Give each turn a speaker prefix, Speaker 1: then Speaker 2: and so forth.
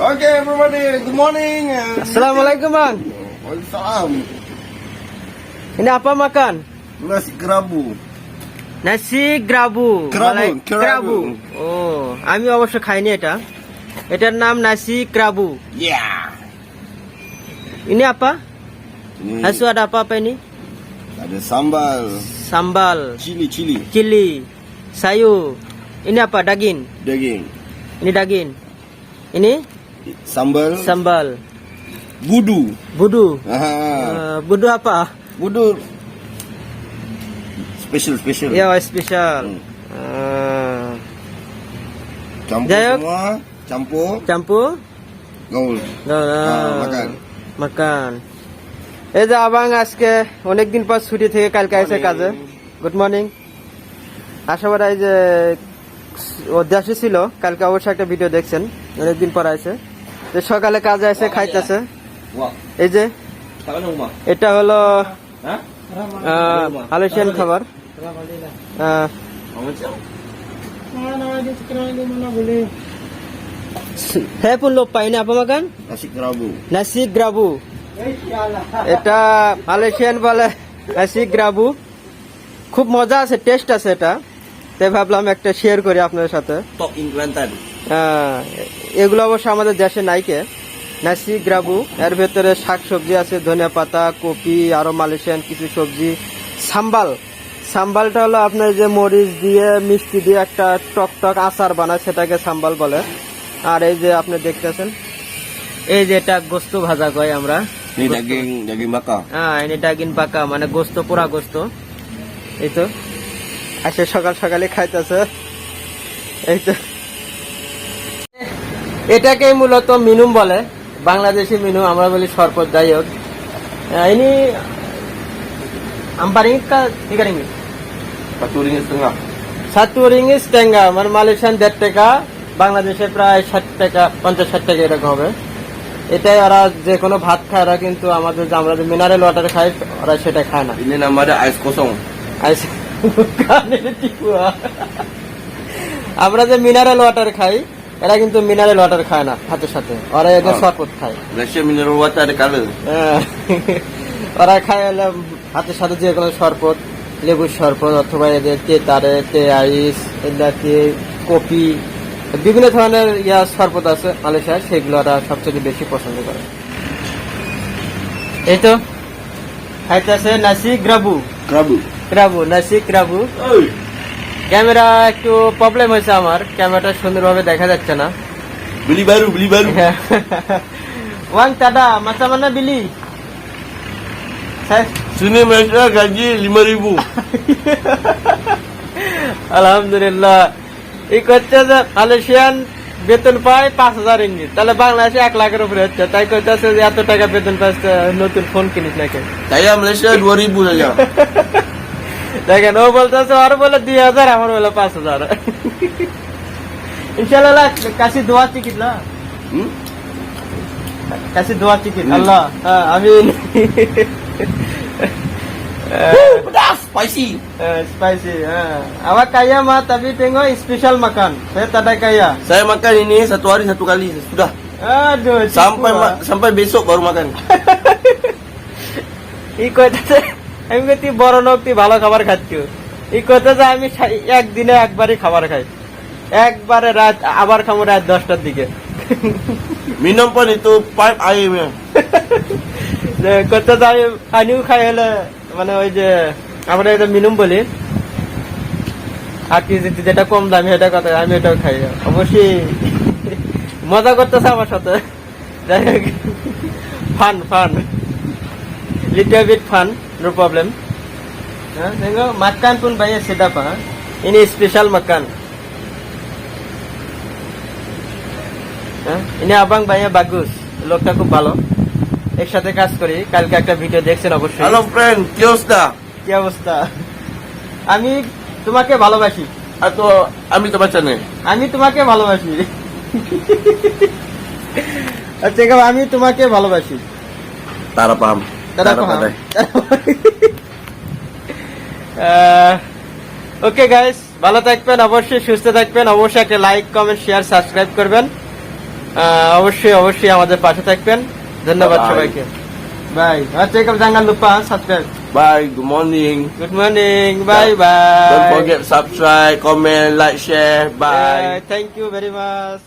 Speaker 1: Okay, everybody, good morning. and-
Speaker 2: Assalamualaikum bang.
Speaker 1: Waalaikumsalam.
Speaker 2: Ini apa makan?
Speaker 1: Nasi kerabu.
Speaker 2: নাসি গ্রাবু
Speaker 1: গ্রাবু,
Speaker 2: মালাই-
Speaker 1: গ্রাবু।
Speaker 2: ও আমি অবশ্য খাইনি এটা এটার নাম নাসি ক্রাবু
Speaker 1: Yeah.
Speaker 2: ini apa
Speaker 1: Ini
Speaker 2: Hasu ada apa apa ini
Speaker 1: ada sambal,
Speaker 2: sambal
Speaker 1: cili cili,
Speaker 2: cili sayur ini apa daging
Speaker 1: daging,
Speaker 2: ini daging ini
Speaker 1: Sambal,
Speaker 2: sambal
Speaker 1: budu.
Speaker 2: budu
Speaker 1: Aha.
Speaker 2: Eh, budu apa
Speaker 1: Budu special special.
Speaker 2: ya spesial
Speaker 1: Hmm.
Speaker 2: Eh,
Speaker 1: Campur
Speaker 2: Jayuk.
Speaker 1: semua, campur,
Speaker 2: campur
Speaker 1: gaul.
Speaker 2: আহ,
Speaker 1: মাকান।
Speaker 2: মাকান এই যে আবাং আজকে অনেকদিন পর ছুটি থেকে কালকে আসে কাজে গুড মর্নিং আশাবাদ এই যে দেশে ছিল কালকে অবশ্যই একটা ভিডিও দেখছেন অনেকদিন পর আছে যে সকালে কাজে এসে খাইতেছে। এই যে এটা হলো
Speaker 1: Ha?
Speaker 2: মালয়েশিয়ান খাবার? হ্যাঁ পূর্ণ পাইনি আপা মাকান
Speaker 1: Nasi
Speaker 2: নাসি গ্রাবু এটা মালয়েশিয়ান বলে নাসি গ্রাবু খুব মজা আছে টেস্ট আছে এটা। তাই ভাবলাম একটা শেয়ার করি আপনাদের সাথে।
Speaker 1: Kelantan.
Speaker 2: আহ, এগুলো অবশ্য আমাদের দেশে নাইকে। নাসি গ্রাবু এর ভেতরে শাক সবজি আছে ধনিয়া পাতা কপি আরও মালয়েশিয়ান কিছু সবজি। সাম্বাল। সাম্বালটা হলো আপনার যে মরিচ দিয়ে মিষ্টি দিয়ে একটা টক টক আচার বানায় সেটাকে সাম্বাল বলে। আর এই যে আপনি দেখতেছেন এই যে এটা গোস্ত ভাজা কয় আমরা।
Speaker 1: bakar.
Speaker 2: হ্যাঁ এনে ডাগিন পাকা মানে গোস্ত পোড়া গোস্ত। এই তো। আসে সকাল সকালে খাইতেছে। এই তো। এটাকে মূলত মিনুম বলে। বাংলাদেশি মিনু আমরা বলি সরপত যাই হোক। ইনি আম্পারিং কা ইকারিং
Speaker 1: Satu ringgit setengah.
Speaker 2: সাতু রিঙ্গিস টেঙ্গা। মানে মালয়েশিয়ান দেড় টাকা বাংলাদেশে প্রায় ষাট টাকা পঞ্চাশ ষাট টাকা এরকম হবে। এটাই ওরা যে কোনো ভাত খায় ওরা কিন্তু আমাদের যে আমরা যে মিনারেল ওয়াটার খাই ওরা সেটা খায় না।
Speaker 1: ais
Speaker 2: আইস- কানে টিপুয়া। আমরা যে মিনারেল ওয়াটার খাই এরা কিন্তু মিনারেল ওয়াটার খায় না ভাতের সাথে ওরা এদের। শরবত খায়
Speaker 1: water ada colour.
Speaker 2: হ্যাঁ। ওরা খায় হলো ভাতের সাথে যে কোনো শরবত লেবুর শরবত অথবা এদের তে তারে তে আইস এলাচি কপি বিভিন্ন ধরনের ইয়া শরবত আছে মালয়েশিয়ায় সেগুলো ওরা সবচেয়ে বেশি পছন্দ করে এই তো খাইতেছে নাসি গ্রাবু
Speaker 1: Kerabu.
Speaker 2: গ্রাবু নাসি গ্রাবু. ক্যামেরা একটু প্রবলেম হয়েছে আমার। ক্যামেরাটা সুন্দরভাবে দেখা যাচ্ছে না।
Speaker 1: Beli baru, beli baru.
Speaker 2: ওয়াং টাডা মাথা মানা বিলি?
Speaker 1: Malaysia gaji 5000.
Speaker 2: আলহামদুলিল্লাহ। এই করছে যে মালয়েশিয়ান বেতন পায় পাঁচ হাজার ইঙ্গিত তাহলে বাংলাদেশে এক লাখের উপরে হচ্ছে। তাই কইতেছে যে এত টাকা বেতন পাচ্ছে নতুন ফোন কিনিস নাকি?
Speaker 1: Saya Malaysia 2000 saja.
Speaker 2: দেখেন ও বলতেছে আর বলে দুই হাজার আমার বলে পাঁচ হাজার ইনশাল্লাহ কাশি দোয়া টিকিট না
Speaker 1: Hmm?
Speaker 2: kasih dua tiket
Speaker 1: Hmm.
Speaker 2: Allah ah, amin
Speaker 1: Oh, pedas, spicy.
Speaker 2: Eh, spicy ah. awak kaya mah tapi tengok special makan saya tak ada kaya
Speaker 1: Saya makan ini satu hari satu kali sudah.
Speaker 2: aduh tipu
Speaker 1: Sampai
Speaker 2: ah.
Speaker 1: ma- sampai besok baru makan.
Speaker 2: ই কইতেছে আমি কই তুই বড় লোক তুই ভালো খাবার খাচ্ছ। ই কইতেছে আমি সা- একদিনে একবারই খাবার খাই। একবারে রাত আবার খাব রাত দশটার দিকে।
Speaker 1: Minum pun itu pipe airnya.
Speaker 2: যে আমি পানিও খাই হলে মানে ওই যে আমরা এটা মিনুম বলি। আর কি যে- যেটা কম দামি সেটা কথা আমি এটাও খাই। অবশ্যই মজা করতেছে আমার সাথে। যাই হোক fun fun. little bit fun no problem ha tengok makan pun banyak sedap ha ini special makan ha ini abang banyak bagus লোকটা খুব ভালো একসাথে কাজ করি কালকে একটা ভিডিও দেখছেন অবশ্যই
Speaker 1: Halo friend, kios dah.
Speaker 2: কি অবস্থা আমি তোমাকে ভালোবাসি
Speaker 1: Atau ambil tempat sana.
Speaker 2: আমি তোমাকে ভালোবাসি আচ্ছা আমি তোমাকে ভালোবাসি
Speaker 1: Tara paham.
Speaker 2: ওকে গাইস ভালো থাকবেন অবশ্যই সুস্থ থাকবেন অবশ্যই একটা লাইক কমেন্ট শেয়ার সাবস্ক্রাইব করবেন। অবশ্যই অবশ্যই আমাদের পাশে থাকবেন। ধন্যবাদ সবাইকে। বাই আচ্ছা একবার জাঙ্গাল Lupa subscribe
Speaker 1: bye good morning
Speaker 2: good morning bye bye
Speaker 1: don't forget subscribe comment like share bye
Speaker 2: thank you very much